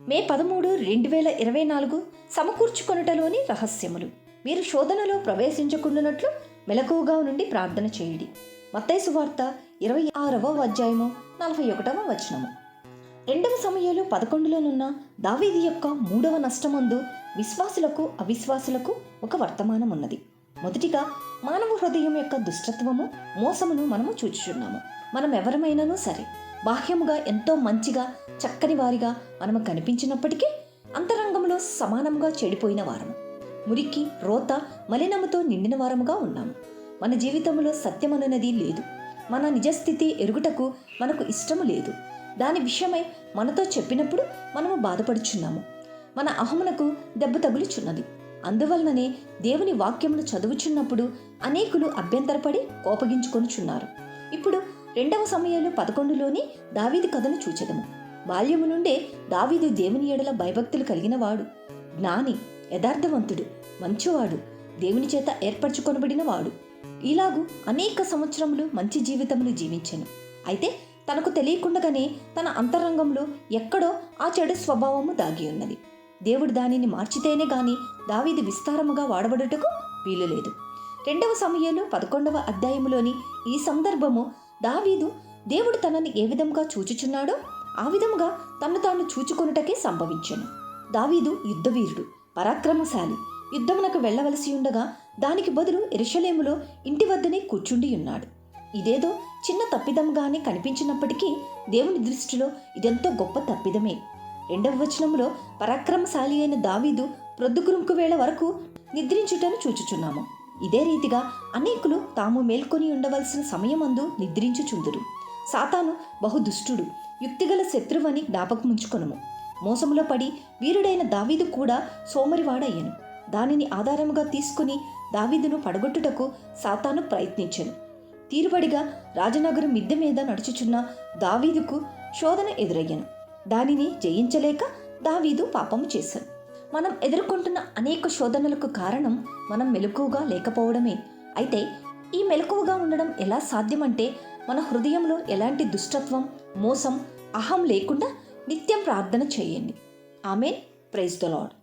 మే పదమూడు రెండు వేల ఇరవై నాలుగు సమకూర్చుకొనుటలోని రహస్యములు. మీరు శోధనలో ప్రవేశించకుండానట్లు మెలకువగా నుండి ప్రార్థన చేయుడి. మత్తైసు వార్త ఇరవై ఆరవ అధ్యాయము నలభై ఒకటవ వచనము. రెండవ సమయాలు పదకొండులోనున్న దావీది యొక్క మూడవ నష్టమందు విశ్వాసులకు అవిశ్వాసులకు ఒక వర్తమానం ఉన్నది మొదటిగా మానవ హృదయం యొక్క దుష్టత్వము మోసమును మనము చూచుచున్నాము. మనం ఎవరమైనానూ సరే బాహ్యముగా ఎంతో మంచిగా చక్కని వారిగా మనము కనిపించినప్పటికీ అంతరంగంలో సమానంగా చెడిపోయిన వారము. మురికి రోత మలినముతో నిండిన వారముగా ఉన్నాము. మన జీవితంలో సత్యమనున్నది లేదు. మన నిజస్థితి ఎరుగుటకు మనకు ఇష్టము లేదు. దాని విషయమై మనతో చెప్పినప్పుడు మనము బాధపడుచున్నాము. మన అహమునకు దెబ్బ తగులుచున్నది. అందువలననే దేవుని వాక్యమును చదువుచున్నప్పుడు అనేకులు అభ్యంతరపడి కోపగించుకొనుచున్నారు. ఇప్పుడు రెండవ సమయంలో పదకొండులోని దావీది కథను చూచెదము. బాల్యము నుండే దావీదు దేవుని ఎడల భయభక్తులు కలిగినవాడు. జ్ఞాని యథార్థవంతుడు మంచివాడు దేవుని చేత ఏర్పరచుకొనబడిన వాడు ఇలాగు అనేక సంవత్సరములు మంచి జీవితములు జీవించాను. అయితే తనకు తెలియకుండగానే తన అంతరంగంలో ఎక్కడో ఆ చెడు స్వభావము దాగి ఉన్నది. దేవుడు దానిని మార్చితేనే గాని దావీది విస్తారముగా వాడబడుటకు వీలు లేదు. రెండవ సమయంలో పదకొండవ అధ్యాయములోని ఈ సందర్భము దావీదు దేవుడు తనని ఏ విధంగా చూచుచున్నాడో ఆ విధముగా తను తాను చూచుకొనుటకే సంభవించను. దావీదు యుద్ధవీరుడు పరాక్రమశాలి. యుద్ధమునకు వెళ్ళవలసి ఉండగా దానికి బదులు ఎరుషలేములో ఇంటి వద్దనే కూర్చుండి ఉన్నాడు. ఇదేదో చిన్న తప్పిదంగానే కనిపించినప్పటికీ దేవుని దృష్టిలో ఇదెంతో గొప్ప తప్పిదమే. రెండవ వచనంలో పరాక్రమశాలి అయిన దావీదు ప్రొద్దుగురుంకు వేళ వరకు నిద్రించుటను చూచుచున్నాము. ఇదే రీతిగా అనేకులు తాము మేల్కొని ఉండవలసిన సమయమందు నిద్రించుచుందురు. సాతాను బహుదుష్టుడు యుక్తిగల శత్రువని జ్ఞాపకముంచుకొనము. మోసములో పడి వీరుడైన దావీదు కూడా సోమరివాడయ్యను. దానిని ఆధారముగా తీసుకుని దావీదును పడగొట్టుటకు సాతాను ప్రయత్నించెను. తీరుబడిగా రాజనగరం మిద్దె మీద నడుచుచున్న దావీదుకు శోధన ఎదురయ్యను. దానిని జయించలేక దావీదు పాపము చేశాను మనం ఎదుర్కొంటున్న అనేక శోధనలకు కారణం మనం మెలకువగా లేకపోవడమే. అయితే ఈ మెలకువగా ఉండడం ఎలా సాధ్యమంటే మన హృదయంలో ఎలాంటి దుష్టత్వం మోసం అహం లేకుండా నిత్యం ప్రార్థన చేయండి. ఆమె ప్రైజ్ ద లాడ్